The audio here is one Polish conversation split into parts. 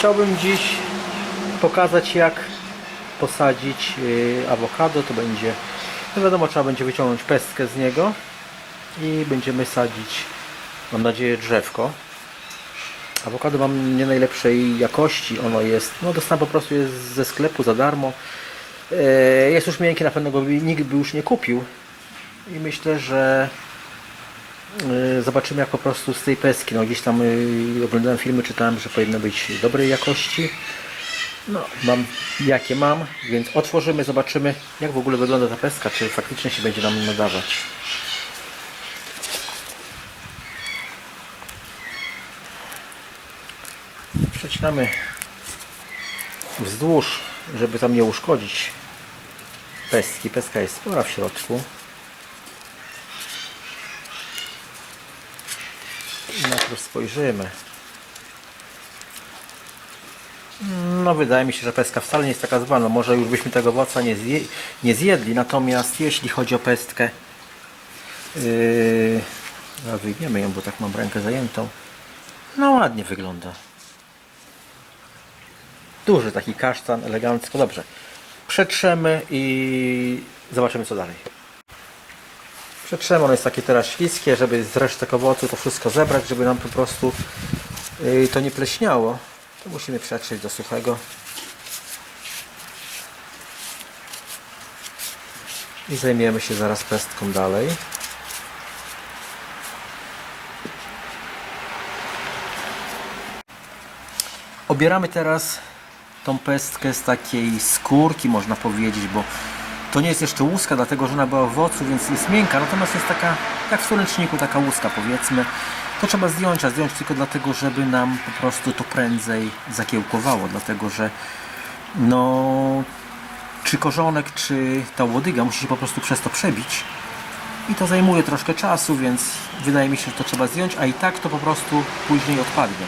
chciałbym dziś pokazać jak posadzić y, awokado. To będzie, no wiadomo, trzeba będzie wyciągnąć pestkę z niego i będziemy sadzić, mam nadzieję, drzewko. Awokado mam nie najlepszej jakości, ono jest, no dostałem po prostu jest ze sklepu za darmo. E, Jest już miękkie, na pewno go nikt by już nie kupił. I myślę, że zobaczymy jak po prostu z tej peski, no gdzieś tam e, oglądałem filmy, czytałem, że powinno być dobrej jakości. No, mam jakie mam, więc otworzymy, zobaczymy jak w ogóle wygląda ta peska, czy faktycznie się będzie nam nadawać. Przecinamy wzdłuż, żeby tam nie uszkodzić pestki. Peska jest spora w środku. Najpierw spojrzymy. No wydaje mi się, że peska wcale nie jest taka zła. No może już byśmy tego owoca nie, zje, nie zjedli. Natomiast jeśli chodzi o pestkę, yy, wyjmiemy ją, bo tak mam rękę zajętą. No ładnie wygląda. Duży taki kasztan, elegancko. Dobrze. Przetrzemy i zobaczymy co dalej. Przetrzemy, ono jest takie teraz śliskie, żeby z resztek owocu to wszystko zebrać, żeby nam po prostu yy, to nie pleśniało. To musimy przetrzeć do suchego. I zajmiemy się zaraz pestką dalej. Obieramy teraz tą pestkę z takiej skórki, można powiedzieć, bo to nie jest jeszcze łuska, dlatego że ona była w owocu, więc jest miękka, natomiast jest taka, jak w słoneczniku, taka łuska powiedzmy. To trzeba zdjąć, a zdjąć tylko dlatego, żeby nam po prostu to prędzej zakiełkowało, dlatego że no, czy korzonek, czy ta łodyga musi się po prostu przez to przebić i to zajmuje troszkę czasu, więc wydaje mi się, że to trzeba zdjąć, a i tak to po prostu później odpadnie.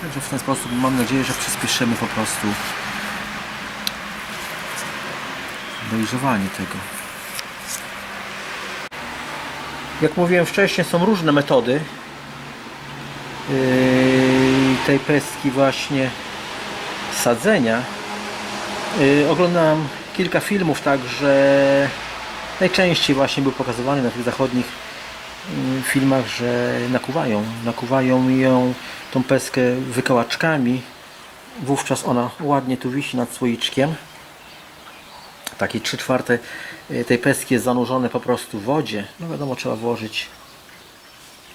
Także w ten sposób mam nadzieję, że przyspieszymy po prostu dojrzewanie tego. Jak mówiłem wcześniej, są różne metody yy, tej pestki właśnie sadzenia. Yy, Oglądałem kilka filmów, także najczęściej właśnie był pokazywany na tych zachodnich yy, filmach, że nakuwają, nakuwają ją tą peskę wykołaczkami. Wówczas ona ładnie tu wisi nad słoiczkiem. Takie 3 czwarte y, tej peski jest zanurzone po prostu w wodzie. No wiadomo, trzeba włożyć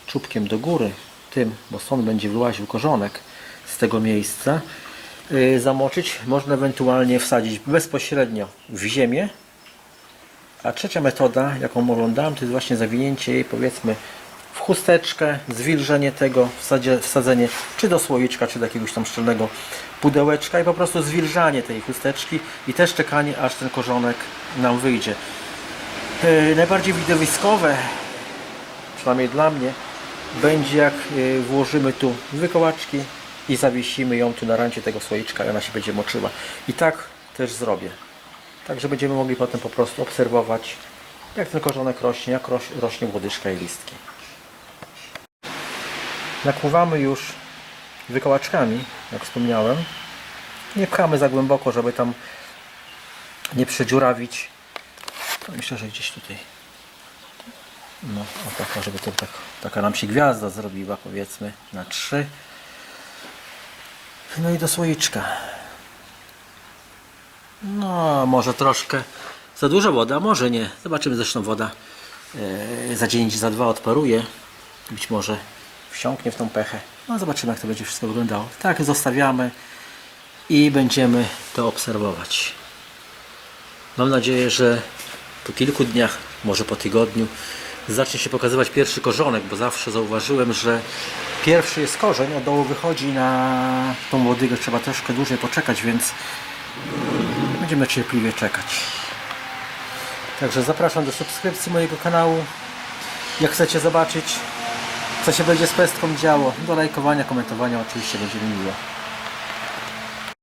czubkiem do góry tym, bo stąd będzie wyłaził korzonek z tego miejsca. Yy, zamoczyć, można ewentualnie wsadzić bezpośrednio w ziemię. A trzecia metoda, jaką oglądałem, to jest właśnie zawinięcie jej powiedzmy w chusteczkę, zwilżenie tego, wsadzie, wsadzenie czy do słoiczka, czy do jakiegoś tam szczelnego pudełeczka i po prostu zwilżanie tej chusteczki i też czekanie, aż ten korzonek nam wyjdzie. Yy, najbardziej widowiskowe, przynajmniej dla mnie, będzie jak yy, włożymy tu wykołaczki i zawiesimy ją tu na rancie tego słoiczka i ona się będzie moczyła. I tak też zrobię. Także będziemy mogli potem po prostu obserwować, jak ten korzonek rośnie, jak roś, rośnie łodyżka i listki. Nakłuwamy już wykołaczkami, jak wspomniałem. Nie pchamy za głęboko, żeby tam nie przedziurawić. Myślę, że gdzieś tutaj. No, o taka, żeby to tak, taka nam się gwiazda zrobiła, powiedzmy, na trzy. No i do słoiczka. No, może troszkę za dużo wody, a może nie. Zobaczymy, zresztą woda e, za dzień, za dwa odparuje. Być może wsiąknie w tą pechę. No, zobaczymy, jak to będzie wszystko wyglądało. Tak, zostawiamy i będziemy to obserwować. Mam nadzieję, że po kilku dniach, może po tygodniu, zacznie się pokazywać pierwszy korzonek, bo zawsze zauważyłem, że pierwszy jest korzeń, od dołu wychodzi na tą łodygę, trzeba troszkę dłużej poczekać, więc będziemy cierpliwie czekać. Także zapraszam do subskrypcji mojego kanału. Jak chcecie zobaczyć, co się będzie z pestką działo, do lajkowania, komentowania oczywiście będzie mi miło.